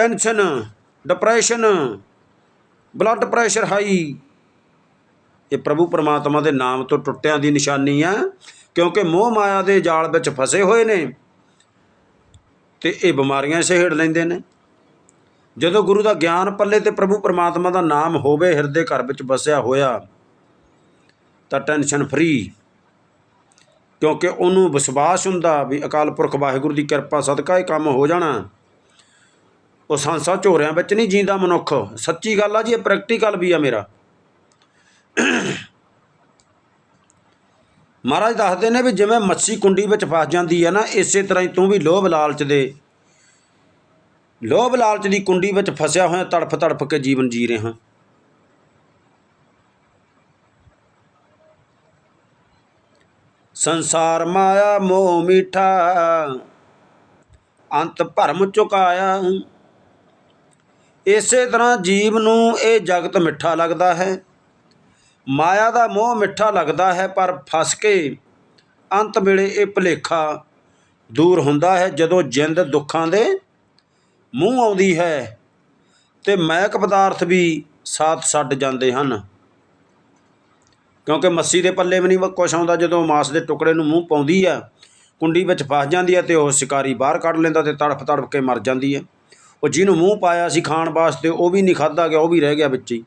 Tension depression blood pressure high ਇਹ ਪ੍ਰਭੂ ਪਰਮਾਤਮਾ ਦੇ ਨਾਮ ਤੋਂ ਟੁੱਟਿਆਂ ਦੀ ਨਿਸ਼ਾਨੀ ਆ, ਕਿਉਂਕਿ ਮੋਹ ਮਾਇਆ ਦੇ ਜਾਲ ਵਿੱਚ ਫਸੇ ਹੋਏ ਨੇ ਤੇ ਇਹ ਬਿਮਾਰੀਆਂ ਸਹਿੜ ਲੈਂਦੇ ਨੇ। ਜਦੋਂ ਗੁਰੂ ਦਾ ਗਿਆਨ ਪੱਲੇ ਤੇ ਪ੍ਰਭੂ ਪਰਮਾਤਮਾ ਦਾ ਨਾਮ ਹੋਵੇ, ਹਿਰਦੇ ਘਰ ਵਿੱਚ ਵਸਿਆ ਹੋਇਆ, ਤਾਂ ਟੈਨਸ਼ਨ ਫਰੀ ਕਿਉਂਕਿ ਉਹਨੂੰ ਵਿਸ਼ਵਾਸ ਹੁੰਦਾ ਵੀ ਅਕਾਲ ਪੁਰਖ ਵਾਹਿਗੁਰੂ ਦੀ ਕਿਰਪਾ ਸਦਕਾ ਇਹ ਕੰਮ ਹੋ ਜਾਣਾ। ਉਹ ਸੰਸਾ ਝੋਰਿਆਂ ਵਿੱਚ ਨਹੀਂ ਜੀਂਦਾ ਮਨੁੱਖ। ਸੱਚੀ ਗੱਲ ਆ ਜੀ, ਇਹ ਪ੍ਰੈਕਟੀਕਲ ਵੀ ਆ ਮੇਰਾ। ਮਹਾਰਾਜ ਦੱਸਦੇ ਨੇ ਵੀ ਜਿਵੇਂ ਮੱਛੀ ਕੁੰਡੀ ਵਿੱਚ ਫਸ ਜਾਂਦੀ ਹੈ ਨਾ, ਇਸੇ ਤਰ੍ਹਾਂ ਹੀ ਤੂੰ ਵੀ ਲੋਭ ਲਾਲਚ ਦੇ। ਲੋਭ ਲਾਲਚ ਦੀ ਕੁੰਡੀ ਵਿੱਚ ਫਸਿਆ ਹੋਇਆ ਤੜਫ ਤੜਫ ਕੇ ਜੀਵਨ ਜੀ ਰਿਹਾ। ਸੰਸਾਰ ਮਾਇਆ ਮੋਹ ਮੀਠਾ, ਅੰਤ ਭਰਮ ਚੁਕਾਇਆ। ਇਸੇ ਤਰ੍ਹਾਂ ਜੀਵ ਨੂੰ ਇਹ ਜਗਤ ਮਿੱਠਾ ਲੱਗਦਾ ਹੈ। ਮਾਇਆ ਦਾ ਮੋਹ ਮਿੱਠਾ ਲੱਗਦਾ ਹੈ, ਪਰ ਫਸ ਕੇ ਅੰਤ ਵੇਲੇ ਇਹ ਭੁਲੇਖਾ ਦੂਰ ਹੁੰਦਾ ਹੈ, ਜਦੋਂ ਜਿੰਦ ਦੁੱਖਾਂ ਦੇ ਮੂੰਹ ਆਉਂਦੀ ਹੈ ਤੇ ਮਹਿਕ ਪਦਾਰਥ ਵੀ ਸਾਥ ਛੱਡ ਜਾਂਦੇ ਹਨ। ਕਿਉਂਕਿ ਮੱਸੀ ਦੇ ਪੱਲੇ ਵੀ ਨਹੀਂ ਕੁਛ ਆਉਂਦਾ, ਜਦੋਂ ਮਾਸ ਦੇ ਟੁਕੜੇ ਨੂੰ ਮੂੰਹ ਪਾਉਂਦੀ ਆ, ਕੁੰਡੀ ਵਿੱਚ ਫਸ ਜਾਂਦੀ ਹੈ ਤੇ ਉਹ ਸ਼ਿਕਾਰੀ ਬਾਹਰ ਕੱਢ ਲੈਂਦਾ ਤੇ ਤੜਫ ਤੜਫ ਕੇ ਮਰ ਜਾਂਦੀ ਹੈ ਉਹ ਜਿਹਨੂੰ ਮੂੰਹ ਪਾਇਆ ਸੀ ਖਾਣ ਵਾਸਤੇ, ਉਹ ਵੀ ਨਹੀਂ ਖਾਧਾ ਗਿਆ, ਉਹ ਵੀ ਰਹਿ ਗਿਆ ਵਿੱਚ ਹੀ।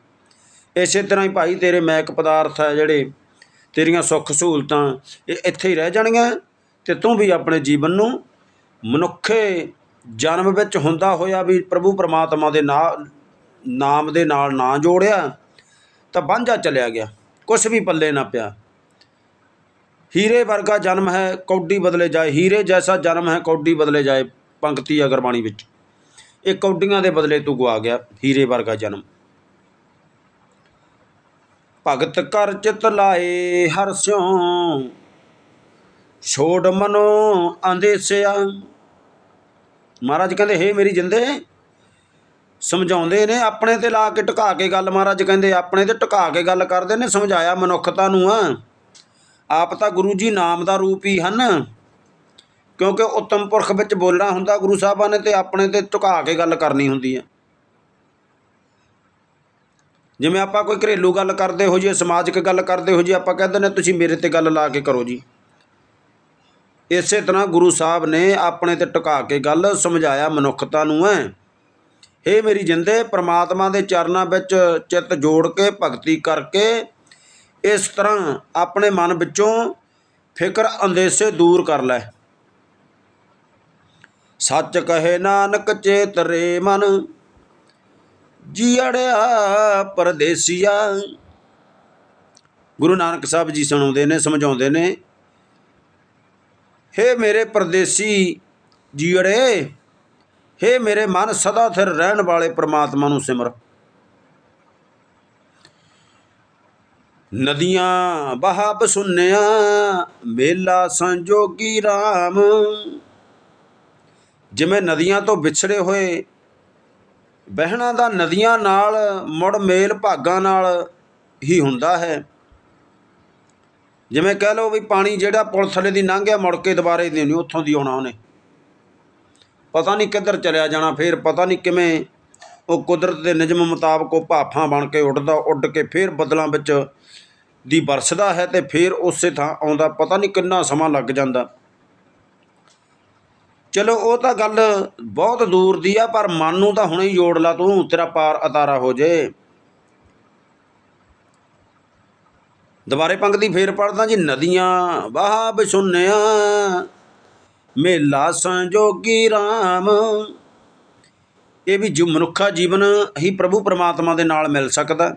ਇਸੇ ਤਰ੍ਹਾਂ ਹੀ ਭਾਈ ਤੇਰੇ ਮੈਕ ਪਦਾਰਥ ਹੈ ਜਿਹੜੇ, ਤੇਰੀਆਂ ਸੁੱਖ ਸਹੂਲਤਾਂ, ਇਹ ਇੱਥੇ ਹੀ ਰਹਿ ਜਾਣਗੀਆਂ ਤੇ ਤੂੰ ਵੀ ਆਪਣੇ ਜੀਵਨ ਨੂੰ ਮਨੁੱਖੇ ਜਨਮ ਵਿੱਚ ਹੁੰਦਾ ਹੋਇਆ ਵੀ ਪ੍ਰਭੂ ਪਰਮਾਤਮਾ ਦੇ ਨਾਲ ਨਾਮ ਦੇ ਨਾਲ ਨਾ ਜੋੜਿਆ, ਤਾਂ ਵਾਂਝਾ ਚਲਿਆ ਗਿਆ, ਕੁਛ ਵੀ ਪੱਲੇ ਨਾ ਪਿਆ। ਹੀਰੇ ਵਰਗਾ ਜਨਮ ਹੈ, ਕੌਡੀ ਬਦਲੇ ਜਾਏ, ਹੀਰੇ ਜੈਸਾ ਜਨਮ ਹੈ, ਕੌਡੀ ਬਦਲੇ ਜਾਏ, ਪੰਕਤੀ ਅਗਰਬਾਣੀ ਵਿੱਚ। ਇਹ ਕੌਡੀਆਂ ਦੇ ਬਦਲੇ ਤੂੰ ਗਵਾ ਗਿਆ, ਹੀਰੇ ਵਰਗਾ ਜਨਮ। ਭਗਤ ਕਰ ਚਿਤ ਲਾਏ ਹਰ ਸਿਉ, ਛੋੜ ਮਨੋ ਅੰਦੇਸਿਆ ਮਹਾਰਾਜ ਕਹਿੰਦੇ, ਹੇ ਮੇਰੀ ਜਿੰਦੇ, ਸਮਝਾਉਂਦੇ ਨੇ, ਆਪਣੇ ਤੇ ਲਾ ਕੇ ਟਿਕਾ ਕੇ ਗੱਲ। ਮਹਾਰਾਜ ਕਹਿੰਦੇ, ਆਪਣੇ ਤੇ ਟਿਕਾ ਕੇ ਗੱਲ ਕਰਦੇ ਨੇ, ਸਮਝਾਇਆ ਮਨੁੱਖਤਾ ਨੂੰ ਆ। ਆਪ ਤਾਂ ਗੁਰੂ ਜੀ ਨਾਮ ਦਾ ਰੂਪ ਹੀ ਹਨ। ਕਿਉਂਕਿ ਉੱਤਮ ਪੁਰਖ ਵਿੱਚ ਬੋਲਣਾ ਹੁੰਦਾ, ਗੁਰੂ ਸਾਹਿਬਾਂ ਨੇ ਤੇ ਆਪਣੇ ਤੇ ਟਿਕਾ ਕੇ ਗੱਲ ਕਰਨੀ ਹੁੰਦੀ ਹੈ ਜਿਵੇਂ ਆਪਾਂ ਕੋਈ ਘਰੇਲੂ ਗੱਲ ਕਰਦੇ ਹੋ ਜੀ ਸਮਾਜਿਕ ਗੱਲ ਕਰਦੇ ਹੋ ਜੀ ਆਪਾਂ ਕਹਿੰਦੇ ਨੇ ਤੁਸੀਂ ਮੇਰੇ ਤੇ ਗੱਲ ਲਾ ਕੇ ਕਰੋ ਜੀ। ਇਸੇ ਤਰ੍ਹਾਂ ਗੁਰੂ ਸਾਹਿਬ ਨੇ ਆਪਣੇ ਤੇ ਟਿਕਾ ਕੇ ਗੱਲ ਸਮਝਾਇਆ ਮਨੁੱਖਤਾ ਨੂੰ ਹੈ ਇਹ ਮੇਰੀ ਜਿੰਦੇ, ਪ੍ਰਮਾਤਮਾ ਦੇ ਚਰਨਾਂ ਵਿੱਚ ਚਿੱਤ ਜੋੜ ਕੇ, ਭਗਤੀ ਕਰਕੇ, ਇਸ ਤਰ੍ਹਾਂ ਆਪਣੇ ਮਨ ਵਿੱਚੋਂ ਫਿਕਰ ਅੰਦੇਸੇ ਦੂਰ ਕਰ ਲੈ। ਸੱਚ ਕਹੇ ਨਾਨਕ ਚੇਤਰੇ ਮਨ ਜੀੜਿਆ ਪਰਦੇਸੀਆ। ਗੁਰੂ ਨਾਨਕ ਸਾਹਿਬ ਜੀ ਸੁਣਾਉਂਦੇ ਨੇ, ਸਮਝਾਉਂਦੇ ਨੇ, ਹੇ ਮੇਰੇ ਪਰਦੇਸੀ ਜੀੜੇ ਹੇ ਮੇਰੇ ਮਨ ਸਦਾ ਥਿਰ ਰਹਿਣ ਵਾਲੇ ਪ੍ਰਮਾਤਮਾ ਨੂੰ ਸਿਮਰ। ਨਦੀਆਂ ਬਹਾਬ ਸੁਨਿਆ, ਮੇਲਾ ਸੰਜੋਗੀ RAM ਜਿਵੇਂ ਨਦੀਆਂ ਤੋਂ ਵਿਛੜੇ ਹੋਏ ਬਹਿਣਾ ਦਾ ਨਦੀਆਂ ਨਾਲ, ਮੁੜ ਮੇਲ ਭਾਗਾਂ ਨਾਲ ਹੀ ਹੁੰਦਾ ਹੈ। ਜਿਵੇਂ ਕਹਿ ਲਓ ਵੀ ਪਾਣੀ ਜਿਹੜਾ ਪੁਲ ਥੱਲੇ ਦੀ ਲੰਘਿਆ ਮੁੜ ਕੇ ਦੁਬਾਰੇ ਦੀ ਨਹੀਂ, ਉੱਥੋਂ ਦੀ ਆਉਣਾ ਉਹਨੇ। ਪਤਾ ਨਹੀਂ ਕਿੱਧਰ ਚਲਿਆ ਜਾਣਾ, ਫੇਰ ਪਤਾ ਨਹੀਂ ਕਿਵੇਂ ਉਹ ਕੁਦਰਤ ਦੇ ਨਿਯਮ ਮੁਤਾਬਕ ਉਹ ਭਾਫਾਂ ਬਣ ਕੇ ਉੱਡਦਾ, ਉੱਡ ਕੇ ਫੇਰ ਬੱਦਲਾਂ ਵਿੱਚ ਦੀ ਵਰਸਦਾ ਹੈ ਤੇ ਫੇਰ ਉਸੇ ਥਾਂ ਆਉਂਦਾ, ਪਤਾ ਨਹੀਂ ਕਿੰਨਾ ਸਮਾਂ ਲੱਗ ਜਾਂਦਾ। ਚਲੋ, ਉਹ ਤਾਂ ਗੱਲ ਬਹੁਤ ਦੂਰ ਦੀ ਆ, ਪਰ ਮਨ ਨੂੰ ਤਾਂ ਹੁਣੇ ਹੀ ਜੋੜ ਲਾ ਤੂੰ, ਤੇਰਾ ਪਾਰ ਅਤਾਰਾ ਹੋ ਜੇ। ਦੁਬਾਰੇ ਪੰਕਤੀ ਫੇਰ ਪੜਦਾ ਜੀ, ਨਦੀਆਂ ਵਾਹ ਬਿਸੁੰਨਿਆ ਮੇਲਾ ਸੰਜੋਗੀ RAM ਇਹ ਵੀ ਜੋ ਮਨੁੱਖਾ ਜੀਵਨ ਹੀ ਪ੍ਰਭੂ ਪਰਮਾਤਮਾ ਦੇ ਨਾਲ ਮਿਲ ਸਕਦਾ।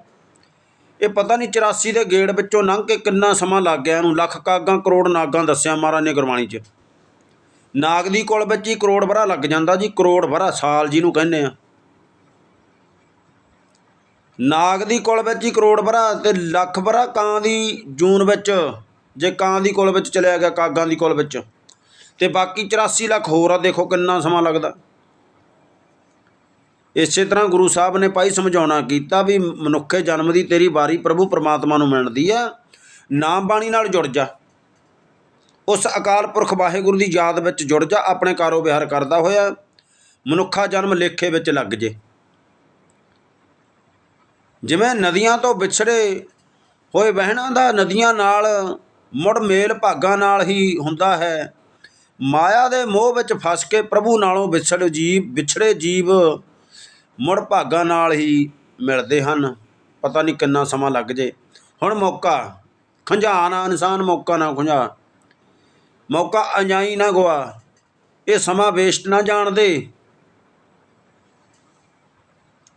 ਇਹ ਪਤਾ ਨਹੀਂ 84 ਦੇ ਗੇੜ ਵਿੱਚੋਂ ਲੰਘ ਕੇ ਕਿੰਨਾ ਸਮਾਂ ਲੱਗ ਗਿਆ, ਇਹਨੂੰ ਲੱਖ ਕਾਗਾਂ ਕਰੋੜ ਨਾਗਾਂ ਦੱਸਿਆ ਮਹਾਰਾਜ ਨੇ ਗੁਰਬਾਣੀ 'ਚ। ਨਾਗ ਦੀ ਕੁਲ ਵਿੱਚ ਹੀ ਕਰੋੜ ਭਰਾ ਲੱਗ ਜਾਂਦਾ ਜੀ, ਕਰੋੜ ਭਰਾ ਸਾਲ ਜਿਹਨੂੰ ਕਹਿੰਦੇ ਆ। ਨਾਗ ਦੀ ਕੁਲ ਵਿੱਚ ਹੀ ਕਰੋੜ ਭਰਾ ਤੇ ਲੱਖ ਭਰਾ ਕਾਂ ਦੀ ਜੂਨ ਵਿੱਚ, ਜੇ ਕਾਂ ਦੀ ਕੁਲ ਵਿੱਚ ਚਲਿਆ ਗਿਆ, ਕਾਗਾਂ ਦੀ ਕੁਲ ਵਿੱਚ। ਤੇ ਬਾਕੀ 84 ਲੱਖ ਹੋਰ ਆ, ਦੇਖੋ ਕਿੰਨਾ ਸਮਾਂ ਲੱਗਦਾ। ਇਸੇ ਤਰ੍ਹਾਂ ਗੁਰੂ ਸਾਹਿਬ ਨੇ ਭਾਈ ਸਮਝਾਉਣਾ ਕੀਤਾ ਵੀ ਮਨੁੱਖੇ ਜਨਮ ਦੀ ਤੇਰੀ ਵਾਰੀ ਪ੍ਰਭੂ ਪਰਮਾਤਮਾ ਨੂੰ ਮਿਲਦੀ ਆ। ਨਾਮ ਬਾਣੀ ਨਾਲ ਜੁੜ ਜਾ। ਉਸ ਅਕਾਲ ਪੁਰਖ ਵਾਹਿਗੁਰੂ ਦੀ ਯਾਦ ਵਿੱਚ ਜੁੜ ਜਾ, ਆਪਣੇ ਕਾਰੋਬਾਰ ਕਰਦਾ ਹੋਇਆ, ਮਨੁੱਖਾ ਜਨਮ ਲੇਖੇ ਵਿੱਚ ਲੱਗ ਜੇ। ਜਿਵੇਂ ਨਦੀਆਂ ਤੋਂ ਵਿਛੜੇ ਹੋਏ ਵਹਿਣਾਂ ਦਾ ਨਦੀਆਂ ਨਾਲ, ਮੁੜ ਮੇਲ ਭਾਗਾਂ ਨਾਲ ਹੀ ਹੁੰਦਾ ਹੈ। ਮਾਇਆ ਦੇ ਮੋਹ ਵਿੱਚ ਫਸ ਕੇ ਪ੍ਰਭੂ ਨਾਲੋਂ ਵਿਛੜ ਜੀਵ, ਵਿਛੜੇ ਜੀਵ ਮੁੜ ਭਾਗਾਂ ਨਾਲ ਹੀ ਮਿਲਦੇ ਹਨ। ਪਤਾ ਨਹੀਂ ਕਿੰਨਾ ਸਮਾਂ ਲੱਗ ਜੇ। ਹੁਣ ਮੌਕਾ ਖੰਝਾ ਨਾ ਇਨਸਾਨ ਮੌਕਾ ਨਾ ਖੁੰਝਾ। ਮੌਕਾ ਅਜਾਈ ਨਾ ਗਵਾ। ਇਹ ਸਮਾਂ ਵੇਸਟ ਨਾ ਜਾਣ ਦੇ।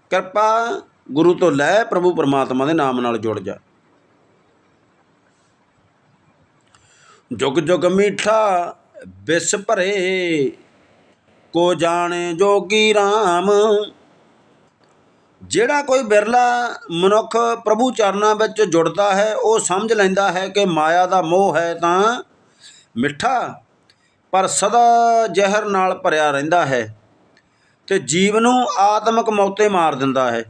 ਕਿਰਪਾ ਗੁਰੂ ਤੋਂ ਲੈ ਪ੍ਰਭੂ ਪਰਮਾਤਮਾ ਦੇ ਨਾਮ ਨਾਲ ਜੁੜ ਜਾ। ਜੁਗ ਜੁਗ ਮੀਠਾ ਬਿਸ ਭਰੇ, ਕੋ ਜਾਣੇ ਜੋਗੀ RAM ਜਿਹੜਾ ਕੋਈ ਬਿਰਲਾ ਮਨੁੱਖ ਪ੍ਰਭੂ ਚਰਨਾਂ ਵਿੱਚ ਜੁੜਦਾ ਹੈ, ਉਹ ਸਮਝ ਲੈਂਦਾ ਹੈ ਕਿ ਮਾਇਆ ਦਾ ਮੋਹ ਹੈ ਤਾਂ ਮਿੱਠਾ, ਪਰ ਸਦਾ ਜ਼ਹਿਰ ਨਾਲ ਭਰਿਆ ਰਹਿੰਦਾ ਹੈ ਤੇ ਜੀਵ ਨੂੰ ਆਤਮਿਕ ਮੌਤੇ ਮਾਰ ਦਿੰਦਾ ਹੈ।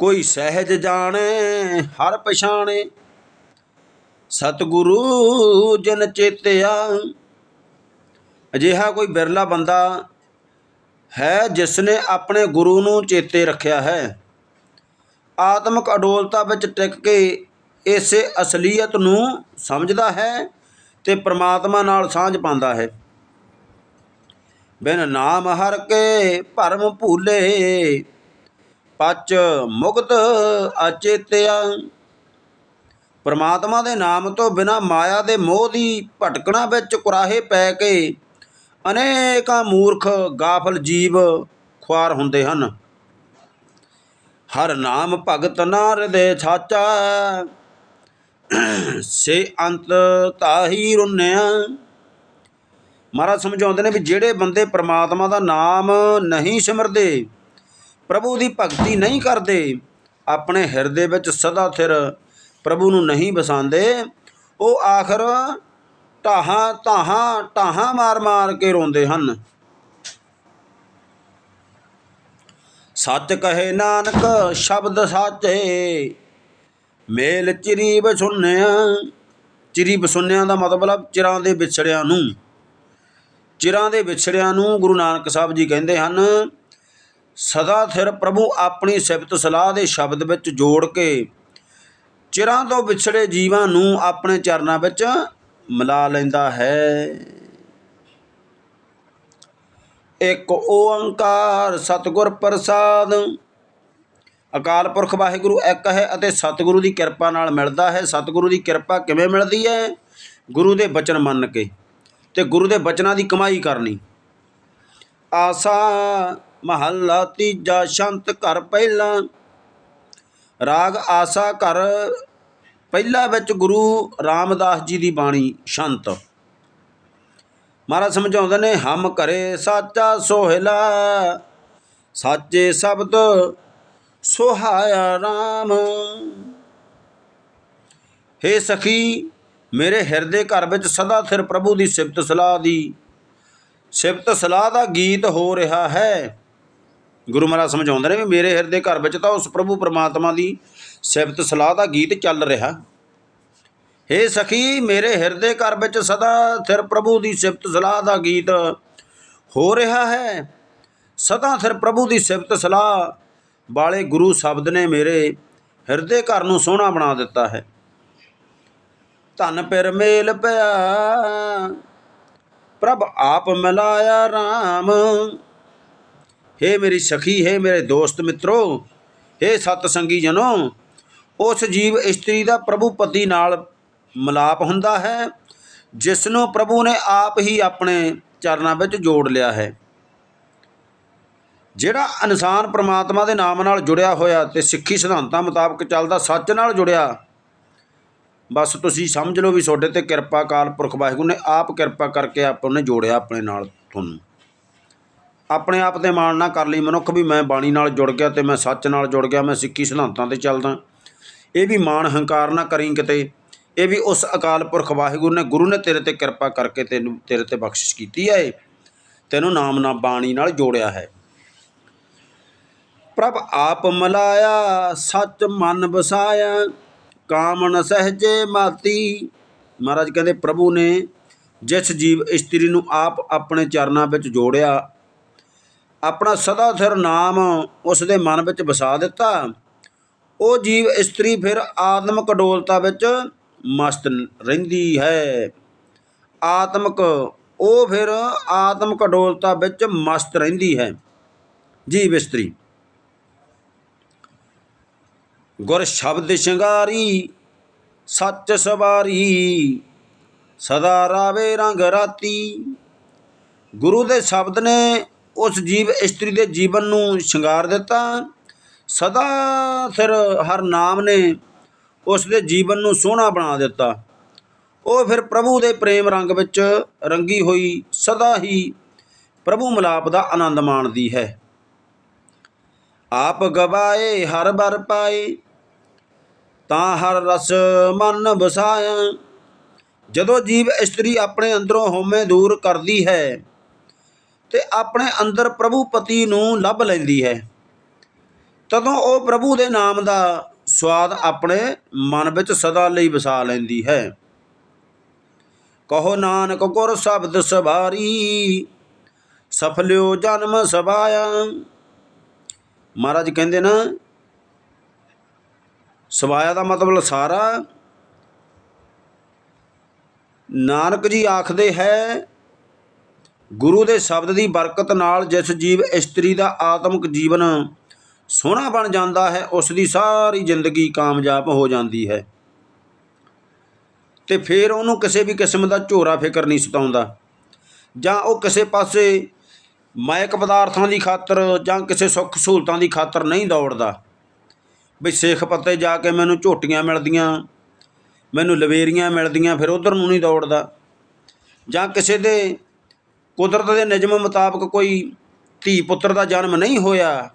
ਕੋਈ ਸਹਿਜ ਜਾਣੇ, ਹਰ ਪਛਾਣੇ, ਸਤਿਗੁਰੂ ਜਨ ਚੇਤਿਆ। ਅਜਿਹਾ ਕੋਈ ਬਿਰਲਾ ਬੰਦਾ ਹੈ ਜਿਸ ਨੇ ਆਪਣੇ ਗੁਰੂ ਨੂੰ ਚੇਤੇ ਰੱਖਿਆ ਹੈ। ਆਤਮਿਕ ਅਡੋਲਤਾ ਵਿੱਚ ਟਿਕ ਕੇ ਇਸੇ ਅਸਲੀਅਤ ਨੂੰ ਸਮਝਦਾ ਹੈ ਤੇ ਪ੍ਰਮਾਤਮਾ ਨਾਲ ਸਾਂਝ ਪਾਉਂਦਾ ਹੈ। ਬਿਨ ਨਾਮ ਹਰ ਕੇ ਭਰਮ ਭੂਲੇ, ਪਚ ਮੁਕਤ ਅਚੇਤਿਆ। ਪ੍ਰਮਾਤਮਾ ਦੇ ਨਾਮ ਤੋਂ ਬਿਨਾ ਮਾਇਆ ਦੇ ਮੋਹ ਦੀ ਭਟਕਣਾ ਵਿੱਚ ਕੁਰਾਹੇ ਪੈ ਕੇ ਅਨੇਕਾਂ ਮੂਰਖ ਗਾਫਲ ਜੀਵ ਖੁਆਰ ਹੁੰਦੇ ਹਨ। ਹਰ ਨਾਮ ਭਗਤ ਨਾ ਹਿਰਦੇ ਸਾਚਾ ਸੇ ਅੰਤ ਤਾਹੀ ਰੁੰਨਿਆ। ਮਹਾਰਾਜ ਸਮਝਾਉਂਦੇ ਨੇ ਵੀ ਜਿਹੜੇ ਬੰਦੇ ਪ੍ਰਮਾਤਮਾ ਦਾ ਨਾਮ ਨਹੀਂ ਸਿਮਰਦੇ, ਪ੍ਰਭੂ ਦੀ ਭਗਤੀ ਨਹੀਂ ਕਰਦੇ, ਆਪਣੇ ਹਿਰਦੇ ਵਿੱਚ ਸਦਾ ਥਿਰ ਪ੍ਰਭੂ ਨੂੰ ਨਹੀਂ ਬਸਾਉਂਦੇ ਉਹ ਆਖਰ ਢਾਹਾਂ ਧਾਹਾਂ ਢਾਹਾਂ ਮਾਰ-ਮਾਰ ਕੇ ਰੋਂਦੇ ਹਨ। ਸੱਚ ਕਹੇ ਨਾਨਕ ਸ਼ਬਦ ਸਾਚੇ ਮੇਲ ਚਿਰੀ ਬਸੁੰਨਿਆ ਚਿਰੀ ਬਸੁੰਨਿਆਂ ਦਾ ਮਤਲਬ ਚਿਰਾਂ ਦੇ ਵਿਛੜਿਆਂ ਨੂੰ। ਚਿਰਾਂ ਦੇ ਵਿਛੜਿਆਂ ਨੂੰ ਗੁਰੂ ਨਾਨਕ ਸਾਹਿਬ ਜੀ ਕਹਿੰਦੇ ਹਨ, ਸਦਾ ਥਿਰ ਪ੍ਰਭੂ ਆਪਣੀ ਸਿਫਤ ਸਲਾਹ ਦੇ ਸ਼ਬਦ ਵਿੱਚ ਜੋੜ ਕੇ ਚਿਰਾਂ ਤੋਂ ਵਿਛੜੇ ਜੀਵਾਂ ਨੂੰ ਆਪਣੇ ਚਰਨਾਂ ਵਿੱਚ ਮਿਲਾ ਲੈਂਦਾ ਹੈ। ਇੱਕ ਓੰਕਾਰ ਸਤਿਗੁਰ ਪ੍ਰਸਾਦ ਅਕਾਲ ਪੁਰਖ ਵਾਹਿਗੁਰੂ, ਇੱਕ ਹੈ ਅਤੇ ਸਤਿਗੁਰੂ ਦੀ ਕਿਰਪਾ ਨਾਲ ਮਿਲਦਾ ਹੈ। ਸਤਿਗੁਰੂ ਦੀ ਕਿਰਪਾ ਕਿਵੇਂ ਮਿਲਦੀ ਹੈ? ਗੁਰੂ ਦੇ ਬਚਨ ਮੰਨ ਕੇ ਤੇ ਗੁਰੂ ਦੇ ਬਚਨਾਂ ਦੀ ਕਮਾਈ ਕਰਨੀ। ਆਸਾ ਮਹੱਲਾ ਤੀਜਾ ਸ਼ੰਤ ਘਰ ਪਹਿਲਾ। ਰਾਗ ਆਸਾ ਘਰ ਪਹਿਲਾ ਵਿੱਚ ਗੁਰੂ ਰਾਮਦਾਸ ਜੀ ਦੀ ਬਾਣੀ ਸ਼ੰਤ। ਮਹਾਰਾਜ ਸਮਝਾਉਂਦੇ ਨੇ, ਹਮ ਕਰੇ ਸਾਚਾ ਸੋਹਿਲਾ, ਸਾਚੇ ਸ਼ਬਦ ਸੁਹਾਇਆ RAM ਹੇ ਸਖੀ, ਮੇਰੇ ਹਿਰਦੇ ਘਰ ਵਿੱਚ ਸਦਾ ਸਿਰ ਪ੍ਰਭੂ ਦੀ ਸਿਫਤ ਸਲਾਹ ਦੀ। ਸਿਫਤ ਸਲਾਹ ਦਾ ਗੀਤ ਹੋ ਰਿਹਾ ਹੈ। ਗੁਰੂ ਮਹਾਰਾਜ ਸਮਝਾਉਂਦੇ ਨੇ ਵੀ ਮੇਰੇ ਹਿਰਦੇ ਘਰ ਵਿੱਚ ਤਾਂ ਉਸ ਪ੍ਰਭੂ ਪਰਮਾਤਮਾ ਦੀ ਸਿਫਤ ਸਲਾਹ ਦਾ ਗੀਤ ਚੱਲ ਰਿਹਾ। ਹੇ ਸਖੀ, ਮੇਰੇ ਹਿਰਦੇ ਘਰ ਵਿੱਚ ਸਦਾ ਸਿਰ ਪ੍ਰਭੂ ਦੀ ਸਿਫਤ ਸਲਾਹ ਦਾ ਗੀਤ ਹੋ ਰਿਹਾ ਹੈ। ਸਦਾ ਸਿਰ ਪ੍ਰਭੂ ਦੀ ਸਿਫਤ ਸਲਾਹ ਵਾਲੇ ਗੁਰੂ ਸ਼ਬਦ ਨੇ ਮੇਰੇ ਹਿਰਦੇ ਘਰ ਨੂੰ ਸੋਹਣਾ ਬਣਾ ਦਿੱਤਾ ਹੈ। ਧਨ ਪਿਰ ਮੇਲ ਪਿਆ। ਪ੍ਰਭ ਆਪ ਮਿਲਾਇਆ RAM ਹੇ ਮੇਰੀ ਸਖੀ, ਹੈ ਮੇਰੇ ਦੋਸਤ ਮਿੱਤਰੋ, ਹੇ ਸਤ ਸੰਗੀ ਜਨੋ, ਉਸ ਜੀਵ ਇਸਤਰੀ ਦਾ ਪ੍ਰਭੂ ਪਤੀ ਨਾਲ ਮਿਲਾਪ ਹੁੰਦਾ ਹੈ ਜਿਸ ਨੂੰ ਪ੍ਰਭੂ ਨੇ ਆਪ ਹੀ ਆਪਣੇ ਚਰਨਾਂ ਵਿੱਚ ਜੋੜ ਲਿਆ ਹੈ। ਜਿਹੜਾ ਇਨਸਾਨ ਪ੍ਰਮਾਤਮਾ ਦੇ ਨਾਮ ਨਾਲ ਜੁੜਿਆ ਹੋਇਆ ਤੇ ਸਿੱਖੀ ਸਿਧਾਂਤਾਂ ਮੁਤਾਬਕ ਚੱਲਦਾ, ਸੱਚ ਨਾਲ ਜੁੜਿਆ, ਬਸ ਤੁਸੀਂ ਸਮਝ ਲਓ ਵੀ ਤੁਹਾਡੇ ਤੇ ਕਿਰਪਾ ਕਾਲ ਪੁਰਖ ਵਾਹਿਗੁਰੂ ਨੇ, ਆਪ ਕਿਰਪਾ ਕਰਕੇ ਆਪ ਉਹਨੇ ਜੋੜਿਆ ਆਪਣੇ ਨਾਲ ਤੁਹਾਨੂੰ। ਆਪਣੇ ਆਪ ਤੇ ਮਾਣ ਨਾ ਕਰ ਲਈ ਮਨੁੱਖ ਵੀ ਮੈਂ ਬਾਣੀ ਨਾਲ ਜੁੜ ਗਿਆ ਤੇ ਮੈਂ ਸੱਚ ਨਾਲ ਜੁੜ ਗਿਆ, ਮੈਂ ਸਿੱਖੀ ਸਿਧਾਂਤਾਂ ਤੇ ਚੱਲਦਾ। ਇਹ ਵੀ ਮਾਣ ਹੰਕਾਰ ਨਾ ਕਰੀ ਕਿਤੇ, ਇਹ ਵੀ ਉਸ ਅਕਾਲ ਪੁਰਖ ਵਾਹਿਗੁਰੂ ਨੇ, ਗੁਰੂ ਨੇ ਤੇਰੇ ਤੇ ਕਿਰਪਾ ਕਰਕੇ ਤੈਨੂੰ, ਤੇਰੇ ਤੇ ਬਖਸ਼ਿਸ਼ ਕੀਤੀ ਹੈ। ਤੈਨੂੰ ਨਾਮ ਨਾਲ ਬਾਣੀ ਨਾਲ ਜੋੜਿਆ ਹੈ। ਪ੍ਰਭ ਆਪ ਮਲਾਇਆ, ਸੱਚ ਮਨ ਵਸਾਇਆ ਕਾਮਨ ਸਹਜੇ ਮਾਤੀ। ਮਹਾਰਾਜ ਕਹਿੰਦੇ, ਪ੍ਰਭੂ ਨੇ ਜਿਸ ਜੀਵ ਇਸਤਰੀ ਨੂੰ ਆਪ ਆਪਣੇ ਚਰਨਾਂ ਵਿੱਚ ਜੋੜਿਆ, ਆਪਣਾ ਸਦਾ ਸਿਰ ਨਾਮ ਉਸ ਦੇ ਮਨ ਵਿੱਚ ਵਸਾ ਦਿੱਤਾ। ਉਹ ਜੀਵ ਇਸਤਰੀ ਫਿਰ ਆਤਮਿਕ ਡੋਲਤਾ ਵਿੱਚ ਮਸਤ ਰਹਿੰਦੀ ਹੈ। ਆਤਮਿਕ, ਉਹ ਫਿਰ ਆਤਮਿਕ ਡੋਲਤਾ ਵਿੱਚ ਮਸਤ ਰਹਿੰਦੀ ਹੈ। ਜੀਵ ਇਸਤਰੀ ਗੁਰ ਸ਼ਬਦ ਸ਼ਿੰਗਾਰੀ, ਸੱਚ ਸਵਾਰੀ, ਸਦਾ ਰਾਵੇ ਰੰਗ ਰਾਤੀ। ਗੁਰੂ ਦੇ ਸ਼ਬਦ ਨੇ ਉਸ ਜੀਵ ਇਸਤਰੀ ਦੇ ਜੀਵਨ ਨੂੰ ਸ਼ਿੰਗਾਰ ਦਿੱਤਾ। ਸਦਾ ਸਿਰ ਹਰ ਨਾਮ ਨੇ ਉਸ ਦੇ ਜੀਵਨ ਨੂੰ ਸੋਹਣਾ ਬਣਾ ਦਿੱਤਾ। ਉਹ ਫਿਰ ਪ੍ਰਭੂ ਦੇ ਪ੍ਰੇਮ ਰੰਗ ਵਿੱਚ ਰੰਗੀ ਹੋਈ ਸਦਾ ਹੀ ਪ੍ਰਭੂ ਮਿਲਾਪ ਦਾ ਆਨੰਦ ਮਾਣਦੀ ਹੈ। ਆਪ ਗਵਾਏ, ਹਰ ਬਰ ਪਾਏ ਤਾਂ ਹਰ ਰਸ ਮਨ ਵਸਾਇਆ ਜਦੋਂ ਜੀਵ ਇਸਤਰੀ ਆਪਣੇ ਅੰਦਰੋਂ ਹਉਮੈ ਦੂਰ ਕਰਦੀ ਹੈ, ਤੇ ਆਪਣੇ ਅੰਦਰ ਪ੍ਰਭੂ ਪਤੀ ਨੂੰ ਲੱਭ ਲੈਂਦੀ ਹੈ। ਤਦੋਂ ਉਹ ਪ੍ਰਭੂ ਦੇ ਨਾਮ ਦਾ ਸਵਾਦ ਆਪਣੇ ਮਨ ਵਿੱਚ ਸਦਾ ਲਈ ਵਸਾ ਲੈਂਦੀ ਹੈ। ਕਹੋ ਨਾਨਕ ਗੁਰ ਸ਼ਬਦ ਸਵਾਰੀ, ਸਫਲਿਓ ਜਨਮ ਸਬਾਇਆ ਮਹਾਰਾਜ ਕਹਿੰਦੇ ਨਾ ਸਵਾਇਆ ਦਾ ਮਤਲਬ ਸਾਰਾ ਨਾਨਕ ਜੀ ਆਖਦੇ ਹੈ, ਗੁਰੂ ਦੇ ਸ਼ਬਦ ਦੀ ਬਰਕਤ ਨਾਲ ਜਿਸ ਜੀਵ ਇਸਤਰੀ ਦਾ ਆਤਮਿਕ ਜੀਵਨ ਸੋਹਣਾ ਬਣ ਜਾਂਦਾ ਹੈ, ਉਸ ਦੀ ਸਾਰੀ ਜ਼ਿੰਦਗੀ ਕਾਮਯਾਬ ਹੋ ਜਾਂਦੀ ਹੈ। ਤੇ ਫਿਰ ਉਹਨੂੰ ਕਿਸੇ ਵੀ ਕਿਸਮ ਦਾ ਝੋਰਾ ਫਿਕਰ ਨਹੀਂ ਸਤਾਉਂਦਾ। ਜਾਂ ਉਹ ਕਿਸੇ ਪਾਸੇ ਮਾਇਕ ਪਦਾਰਥਾਂ ਦੀ ਖਾਤਰ ਜਾਂ ਕਿਸੇ ਸੁੱਖ ਸਹੂਲਤਾਂ ਦੀ ਖਾਤਰ ਨਹੀਂ ਦੌੜਦਾ। ਵੀ ਸਿੱਖ ਪੱਤੇ ਜਾ ਕੇ ਮੈਨੂੰ ਝੋਟੀਆਂ ਮਿਲਦੀਆਂ, ਮੈਨੂੰ ਲਵੇਰੀਆਂ ਮਿਲਦੀਆਂ, ਫਿਰ ਉਧਰ ਨੂੰ ਨਹੀਂ ਦੌੜਦਾ। ਜਾਂ ਕਿਸੇ ਦੇ ਕੁਦਰਤ ਦੇ ਨਿਯਮ ਮੁਤਾਬਕ ਕੋਈ ਧੀ ਪੁੱਤਰ ਦਾ ਜਨਮ ਨਹੀਂ ਹੋਇਆ,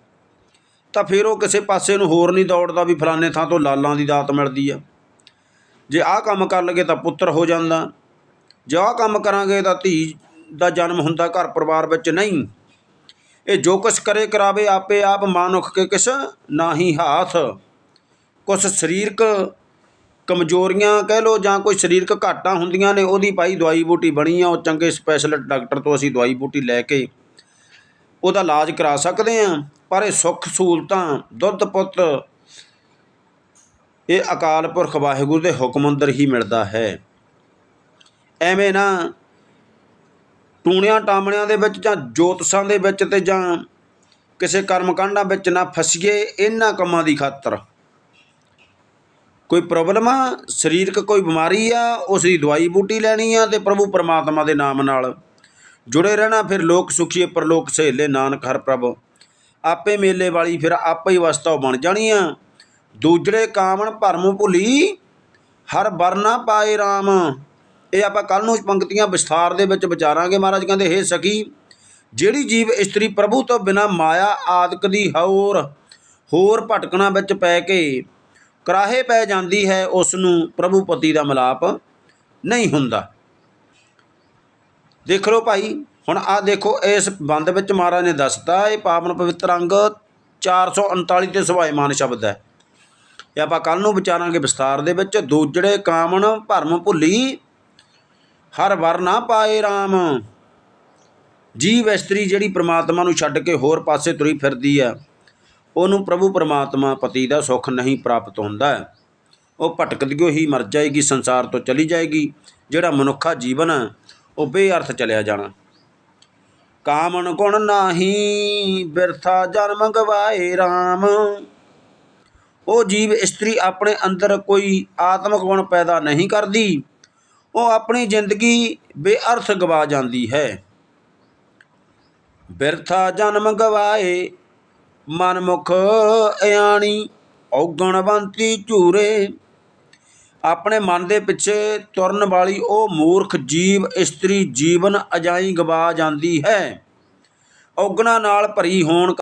ਤਾਂ ਫਿਰ ਉਹ ਕਿਸੇ ਪਾਸੇ ਨੂੰ ਹੋਰ ਨਹੀਂ ਦੌੜਦਾ ਵੀ ਫਲਾਣੇ ਥਾਂ ਤੋਂ ਲਾਲਾਂ ਦੀ ਦਾਤ ਮਿਲਦੀ ਆ। ਜੇ ਆਹ ਕੰਮ ਕਰ ਲਗੇ ਤਾਂ ਪੁੱਤਰ ਹੋ ਜਾਂਦਾ। ਜੇ ਆਹ ਕੰਮ ਕਰਾਂਗੇ ਤਾਂ ਧੀ ਦਾ ਜਨਮ ਹੁੰਦਾ ਘਰ ਪਰਿਵਾਰ ਵਿੱਚ ਨਹੀਂ। ਇਹ ਜੋ ਕੁਛ ਕਰੇ ਕਰਾਵੇ ਆਪੇ ਆਪ ਮਾਨੁਖ ਕੇ ਕਿਸ ਨਾਹੀ ਹਾਥ। ਕੁਛ ਸਰੀਰਕ ਕਮਜ਼ੋਰੀਆਂ ਕਹਿ ਲੋ ਜਾਂ ਕੋਈ ਸਰੀਰਕ ਘਾਟਾਂ ਹੁੰਦੀਆਂ ਨੇ, ਉਹਦੀ ਭਾਈ ਦਵਾਈ ਬੂਟੀ ਬਣੀ ਆ, ਉਹ ਚੰਗੇ ਸਪੈਸ਼ਲਿਸਟ ਡਾਕਟਰ ਤੋਂ ਅਸੀਂ ਦਵਾਈ ਬੂਟੀ ਲੈ ਕੇ ਉਹਦਾ ਇਲਾਜ ਕਰਾ ਸਕਦੇ ਆ ਪਰ ਇਹ ਸੁੱਖ ਸਹੂਲਤਾਂ, ਦੁੱਧ ਪੁੱਤ, ਇਹ ਅਕਾਲ ਪੁਰਖ ਵਾਹਿਗੁਰੂ ਦੇ ਹੁਕਮ ਅੰਦਰ ਹੀ ਮਿਲਦਾ ਹੈ। ਐਵੇਂ ਨਾ ਟੂਣਿਆਂ ਟਾਮਣਿਆਂ ਦੇ ਵਿੱਚ ਜਾਂ ਜੋਤਸਾਂ ਦੇ ਵਿੱਚ ਤੇ ਜਾਂ ਕਿਸੇ ਕਰਮ ਕਾਂਡਾਂ ਵਿੱਚ ਨਾ ਫਸੀਏ, ਇਹਨਾਂ ਕੰਮਾਂ ਦੀ ਖਾਤਰ। ਕੋਈ ਪ੍ਰੋਬਲਮ ਆ? ਸਰੀਰਕ ਕੋਈ ਬਿਮਾਰੀ ਆ? ਉਸ ਦੀ ਦਵਾਈ ਬੂਟੀ ਲੈਣੀ ਆ ਤੇ ਪ੍ਰਭੂ ਪਰਮਾਤਮਾ ਦੇ ਨਾਮ ਨਾਲ ਜੁੜੇ ਰਹਿਣਾ, ਫਿਰ ਲੋਕ ਸੁਖੀਏ ਪਰਲੋਕ ਸਹੇਲੇ ਨਾਨਕ ਹਰ ਪ੍ਰਭ। ਆਪੇ ਮੇਲੇ ਵਾਲੀ ਫਿਰ ਆਪੇ ਹੀ ਵਸਤਾ ਬਣ ਜਾਣੀ ਆ। ਦੂਜੜੇ ਕਾਮਣ ਭਰਮ ਭੁਲੀ, ਹਰ ਵਰਨਾ ਪਾਏ RAM ਇਹ ਆਪਾਂ ਕੱਲ ਨੂੰ ਪੰਕਤੀਆਂ ਵਿਸਥਾਰ ਦੇ ਵਿੱਚ ਵਿਚਾਰਾਂਗੇ ਮਹਾਰਾਜ, ਕਹਿੰਦੇ, ਹੇ ਸਖੀ, ਜਿਹੜੀ ਜੀਵ ਇਸਤਰੀ ਪ੍ਰਭੂ ਤੋਂ ਬਿਨਾ ਮਾਇਆ ਆਦਿਕ ਦੀ ਹੋਰ ਹੋਰ ਭਟਕਣਾ ਵਿੱਚ ਪੈ ਕੇ ਕਰਾਹੇ ਪੈ ਜਾਂਦੀ ਹੈ ਉਸ ਨੂੰ ਪ੍ਰਭੂ ਪਤੀ ਦਾ ਮਿਲਾਪ ਨਹੀਂ ਹੁੰਦਾ। ਦੇਖ ਲਓ ਭਾਈ, ਹੁਣ ਆ ਦੇਖੋ, ਇਸ ਬੰਦ ਵਿੱਚ ਮਹਾਰਾਜ ਨੇ ਦੱਸਤਾ, ਇਹ ਪਾਵਨ ਪਵਿੱਤਰ ਅੰਗ 439 ਤੇ ਸੁਭਾਇਮਾਨ ਸ਼ਬਦ ਹੈ। ਇਹ ਆਪਾਂ ਕੱਲ ਨੂੰ ਵਿਚਾਰਾਂਗੇ ਵਿਸਤਾਰ ਦੇ ਵਿੱਚ, ਦੂਜੜੇ ਕਾਮਣ ਭਰਮ ਭੁੱਲੀ ਹਰ ਵਰ ਨਾ ਪਾਏ RAM ਜੀਵ ਇਸਤਰੀ ਜਿਹੜੀ ਪ੍ਰਮਾਤਮਾ ਨੂੰ ਛੱਡ ਕੇ ਹੋਰ ਪਾਸੇ ਤੁਰੀ ਫਿਰਦੀ ਹੈ ਉਹਨੂੰ ਪ੍ਰਭੂ ਪਰਮਾਤਮਾ ਪਤੀ ਦਾ ਸੁੱਖ ਨਹੀਂ ਪ੍ਰਾਪਤ ਹੁੰਦਾ ਉਹ ਭਟਕਦਿਓ ਹੀ ਮਰ ਜਾਏਗੀ ਸੰਸਾਰ ਤੋਂ ਚਲੀ ਜਾਏਗੀ। ਜਿਹੜਾ ਮਨੁੱਖਾ ਜੀਵਨ ਆ, ਉਹ ਬੇਅਰਥ ਚਲਿਆ ਜਾਣਾ। ਕਾਮਨ ਗੁਣ ਨਾਹੀ ਬਿਰਥਾ ਜਨਮ ਗਵਾਏ RAM ਉਹ ਜੀਵ ਇਸਤਰੀ ਆਪਣੇ ਅੰਦਰ ਕੋਈ ਆਤਮਿਕ ਗੁਣ ਪੈਦਾ ਨਹੀਂ ਕਰਦੀ। ਉਹ ਆਪਣੀ ਜ਼ਿੰਦਗੀ ਬੇਅਰਥ ਗਵਾ ਜਾਂਦੀ ਹੈ। ਬਿਰਥਾ ਜਨਮ ਗਵਾਏ, ਮਨਮੁਖ ਇਆਣੀ ਔਗਣਵੰਤੀ ਝੂਰੇ। ਆਪਣੇ ਮਨ ਦੇ ਪਿੱਛੇ ਤੁਰਨ ਵਾਲੀ ਉਹ ਮੂਰਖ ਜੀਵ, ਇਸਤਰੀ ਜੀਵਨ ਅਜਾਈ ਗਵਾ ਜਾਂਦੀ ਹੈ। ਔਗਣਾ ਨਾਲ ਭਰੀ ਹੋਣ